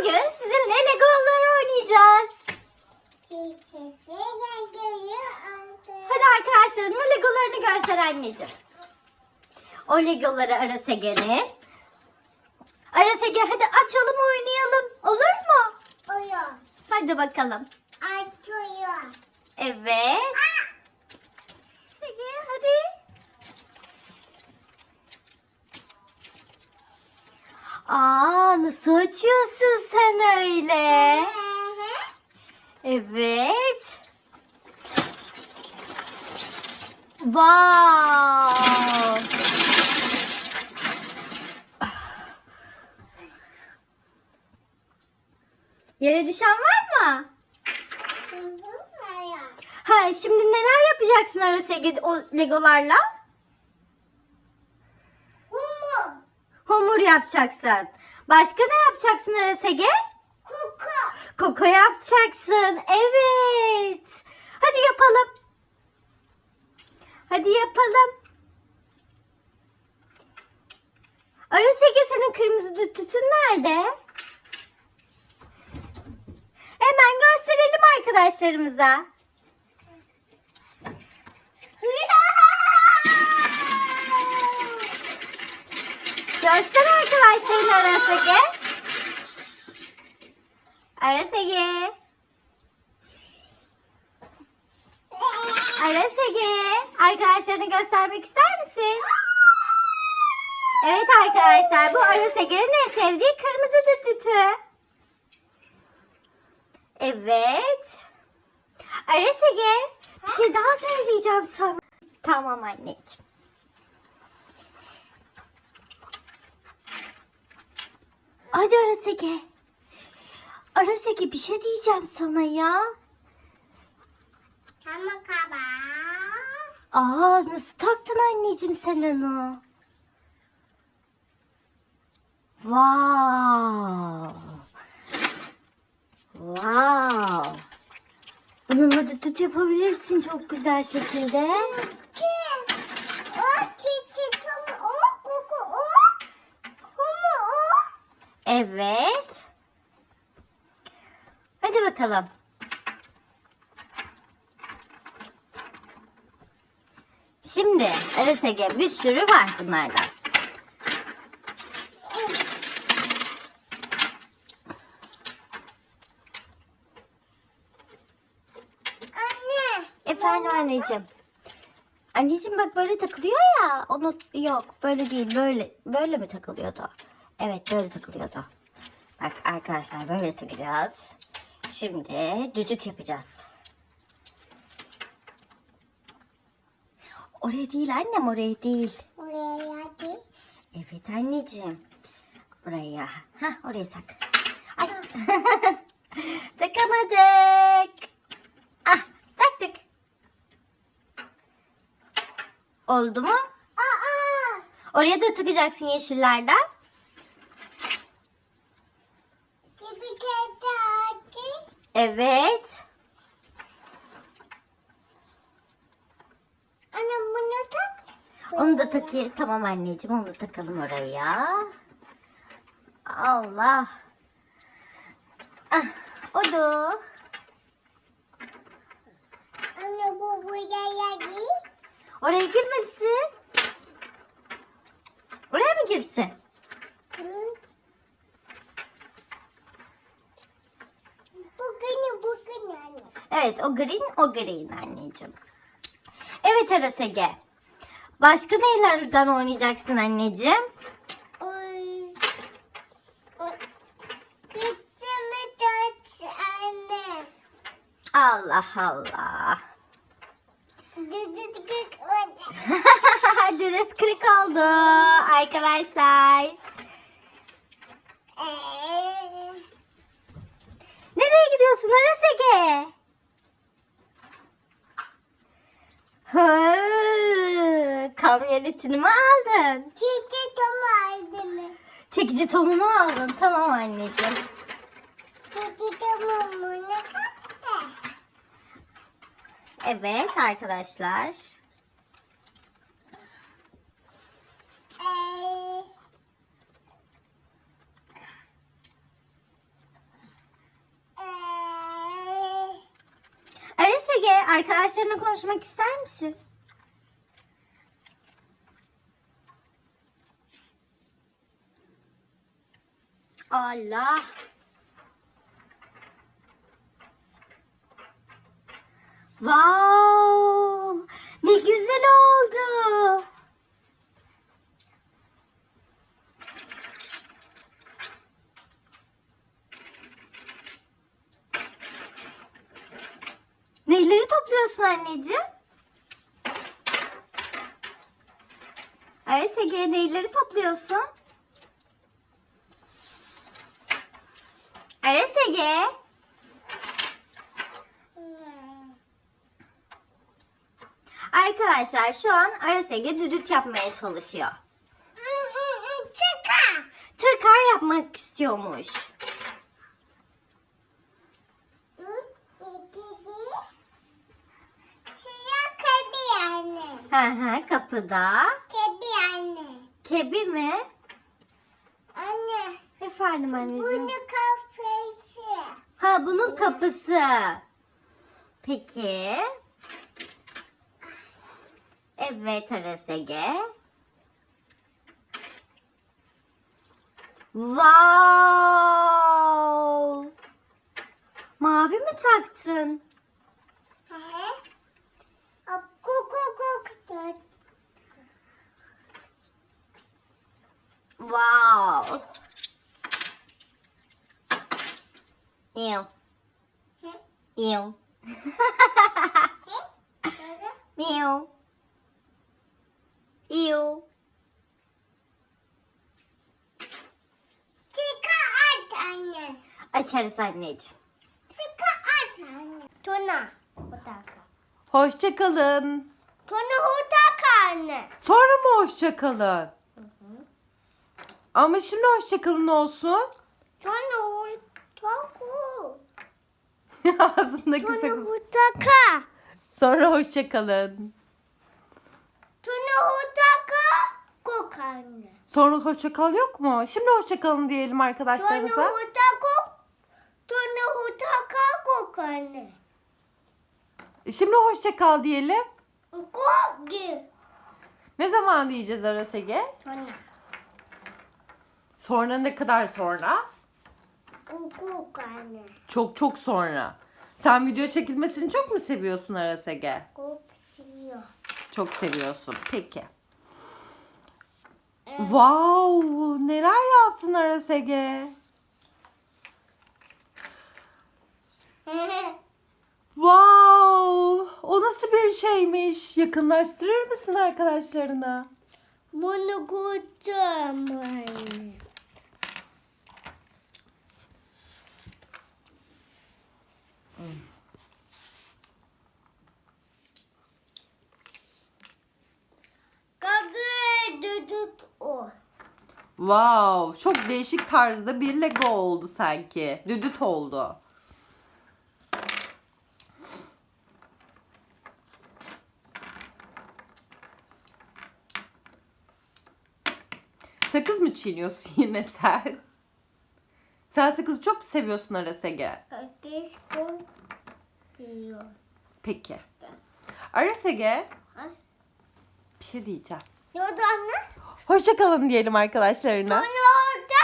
Bugün sizinle Legolar oynayacağız. Hadi arkadaşlarımla Legolarını göster anneciğim. O Legoları Arasege'nin. Arasege hadi açalım oynayalım. Olur mu? Hadi bakalım. Evet. Ege hadi. Aa nasıl açıyorsun sen öyle? Evet. Wow. Yere düşen var mı? Ha şimdi neler yapacaksın Arasege o legolarla? Yapacaksın. Başka ne yapacaksın Arasege? Koko yapacaksın. Evet. Hadi yapalım. Hadi yapalım. Arasege senin kırmızı tütün nerede? Hemen gösterelim arkadaşlarımıza. Göster arkadaşlarına Arasege. Arasege. Arasege. Arkadaşlarına göstermek ister misin? Evet arkadaşlar bu Arasege'nin en sevdiği kırmızı tütü. Evet. Arasege bir şey daha söyleyeceğim sana. Tamam anneciğim. Hadi Arasege. Arasege bir şey diyeceğim sana ya. Aa nasıl taktın anneciğim sen onu? Wow. Wow. Bununla da tut yapabilirsin çok güzel şekilde. Evet. Hadi bakalım. Şimdi Arasege bir sürü var bunlardan. Efendim anneciğim. Anneciğim bak böyle takılıyor ya. Onu yok böyle değil böyle böyle mi takılıyordu? Evet böyle takılıyordu. Bak arkadaşlar böyle takacağız. Şimdi düdük yapacağız. Oraya değil annem oraya değil. Evet anneciğim. Buraya. Hah oraya tak. Ay. Takamadık. Ah taktık. Oldu mu? Oraya da takacaksın yeşillerden. Evet. Onu da takayım. Tamam anneciğim onu da takalım oraya. Allah. Ah, o da. Oraya girmesin. Oraya mı girsin? Evet o green o green anneciğim. Evet Arasege. Başka neylerden oynayacaksın anneciğim? Allah Allah. Deniz kırık oldu arkadaşlar. kamyonetini mi aldın? Çekici tomu aldım. Çekici tomunu aldın. Tamam anneciğim. Çekici tomunu Evet arkadaşlar. Ee, ee. Aresege arkadaşlarına konuşmak ister misin? Allah. Wow! Ne güzel oldu. Neyleri topluyorsun anneciğim? Evet Ege neyleri topluyorsun? Evet Ege. Arkadaşlar şu an Aras Ege düdük yapmaya çalışıyor. Tıka. Tırkar yapmak istiyormuş. Hı hı kapıda. Kebi anne. Kebi mi? Anne. Efendim anneciğim. Bunu bunun kapısı. Peki. Evet Aras Ege. Wow. Mavi mi taktın? Wow. Hı? Böyle. Meow. Ew. Tıka at anne. Açarız anneciğim. Tıka at anne. Tuna. Hutaka. Hoşçakalın. Tuna hutaka anne. Sonra mı hoşçakalın? Ama şimdi hoşçakalın olsun. Tuna hutaka. Ağzındaki Tuna sakız. hutaka. Sonra hoşçakalın. Tuna hutaka. Kuk anne. Sonra hoşçakal yok mu? Şimdi hoşçakalın diyelim Tuna arkadaşlarımıza. hutaka. Tuna hutaka kuk anne. Şimdi hoşçakal diyelim. Kuk gi. Ne zaman diyeceğiz Aras Ege? Tuna. Sonra ne kadar sonra? Kuk kuk anne. Çok çok sonra. Sen video çekilmesini çok mu seviyorsun Aras Ege? Kuk diyor. Çok seviyorsun. Peki. Wow, neler yaptın Aras Ege? Wow, o nasıl bir şeymiş? Yakınlaştırır mısın arkadaşlarına? Bunu kurtarım Gagı düdüt o. Wow, çok değişik tarzda bir Lego oldu sanki. Düdüt oldu. Sakız mı çiğniyorsun yine sen? Sen sakızı çok mu seviyorsun Aras Ege? Kakış koy diyor. Peki. Aras Ege, Ha? Bir şey diyeceğim. Ne oldu anne? Hoşçakalın diyelim arkadaşlarına. Bunu orada